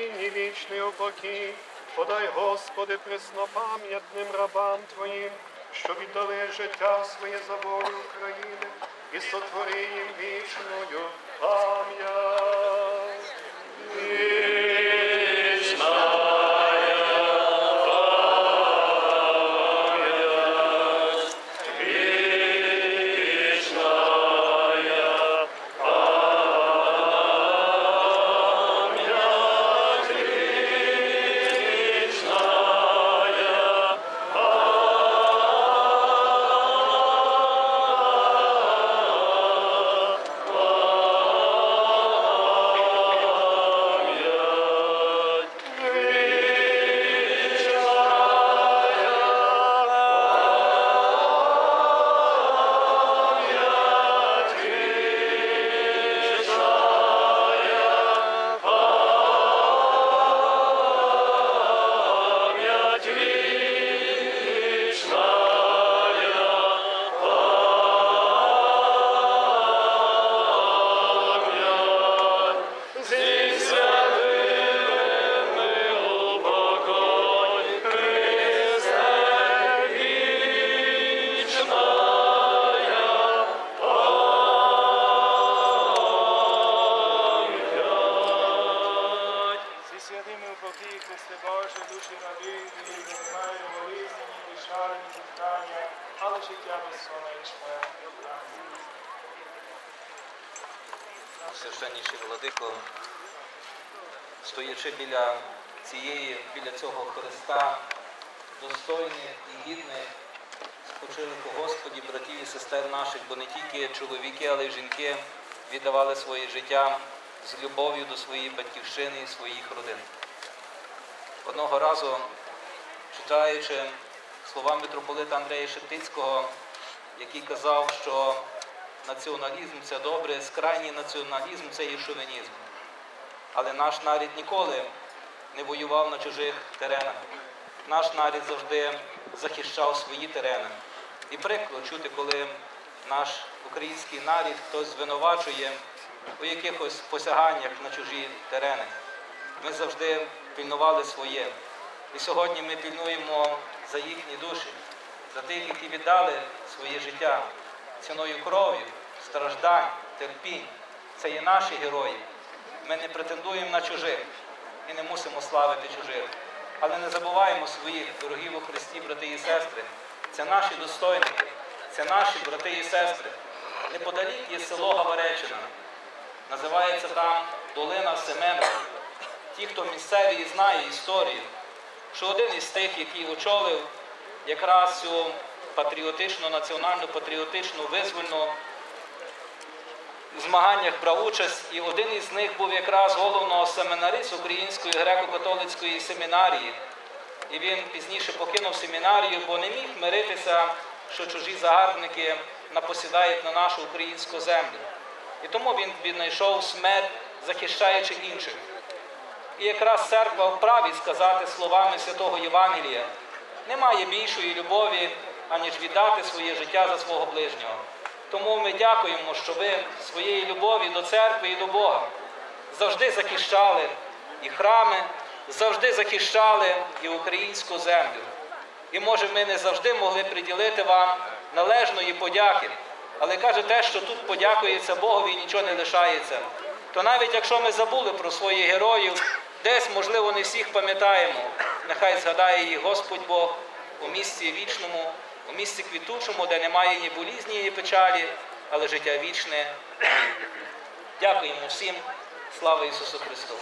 спільні вічний упокій. Подай, Господи, преснопам'ятним рабам Твоїм, що віддали життя своє за волю України і сотвори їм вічною пам'ять. Священніший владико, стоячи біля цієї, біля цього Христа, достойних і гідних спочилих у Господі, братів і сестер наших, бо не тільки чоловіки, але й жінки віддавали своє життя з любов'ю до своєї батьківщини і своїх родин. Одного разу, читаючи слова митрополита Андрея Шептицького, який казав, що націоналізм це добре, скрайній націоналізм це є шовінізм. Але наш нарід ніколи не воював на чужих теренах. Наш нарід завжди захищав свої терени. І прикро чути, коли наш український нарід хтось звинувачує у якихось посяганнях на чужі терени. Ми завжди пільнували своє. І сьогодні ми пільнуємо за їхні душі, за тих, які віддали своє життя ціною крові, страждань, терпінь. Це є наші герої. Ми не претендуємо на чужих і не мусимо славити чужих. Але не забуваємо своїх дорогів у Христі, брати і сестри. Це наші достойники, це наші брати і сестри. Неподалік є село Гаваречина. Називається там Долина Семена. Ті, хто місцеві і знає історію, що один із тих, який очолив якраз цю патріотичну, національну патріотичну визвольну змаганнях брав участь, і один із них був якраз головного семинарист Української греко-католицької семінарії. І він пізніше покинув семінарію, бо не міг миритися, що чужі загарбники напосідають на нашу українську землю. І тому він віднайшов смерть, захищаючи інших. І якраз церква вправі сказати словами святого Євангелія, немає більшої любові, аніж віддати своє життя за свого ближнього. Тому ми дякуємо, що ви своєї любові до церкви і до Бога завжди захищали і храми, завжди захищали і українську землю. І може ми не завжди могли приділити вам належної подяки, але каже те, що тут подякується Богові і нічого не лишається. То навіть якщо ми забули про своїх героїв, десь, можливо, не всіх пам'ятаємо, нехай згадає їх Господь Бог у місці вічному, у місці квітучому, де немає ні болізні, ні печалі, але життя вічне. Дякуємо всім. Слава Ісусу Христу!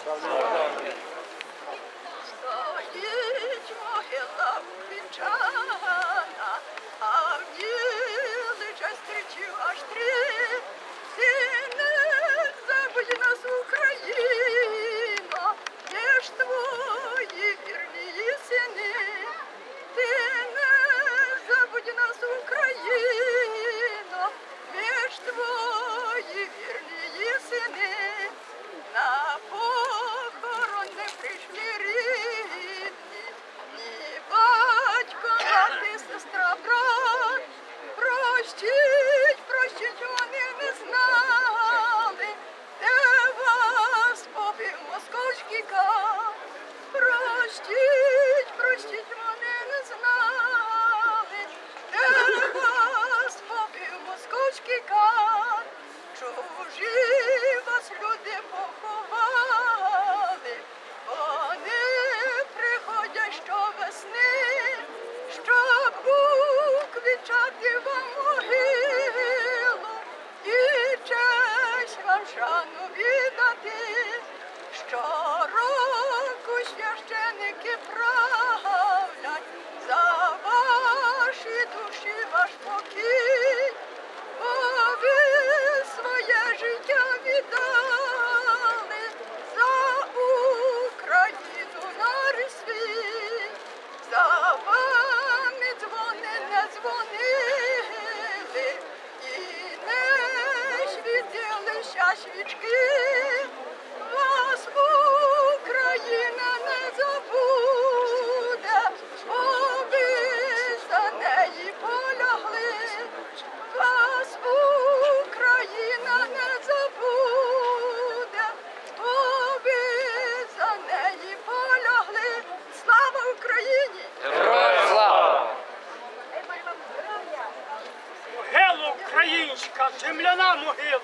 Земляна могила.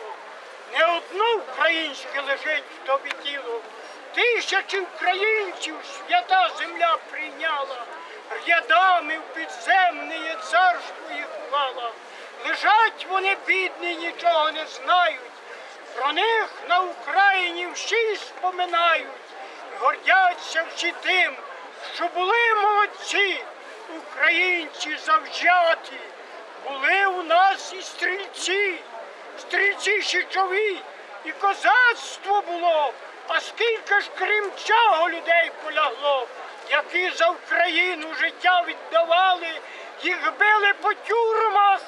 Не одно українське лежить в тобі тіло. Тисячі українців свята земля прийняла, рядами в підземне царство їх клала. Лежать вони бідні, нічого не знають. Про них на Україні всі споминають, гордяться всі тим, що були молодці, українці завзяті. Були у нас і стрільці, стрільці щитові, і козацтво було, а скільки ж крім цього людей полягло, які за Україну життя віддавали, їх били по тюрмах,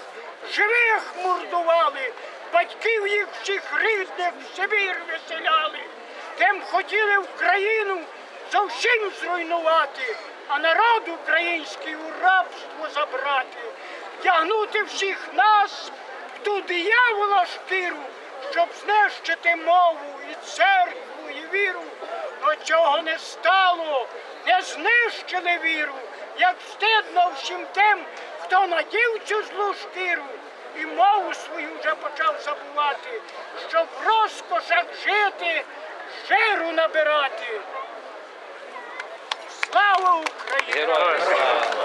живих мордували, батьків їх всіх рідних в Сибір виселяли. Тим хотіли Україну зовсім зруйнувати, а народ український у рабство забрати, втягнути всіх нас ту диявола шкіру, щоб знищити мову і церкву, і віру. До чого не стало, не знищили віру, як стидно всім тим, хто надів цю злу шкіру і мову свою вже почав забувати, щоб в розкошах жити, жиру набирати. Слава Україні! Героям слава!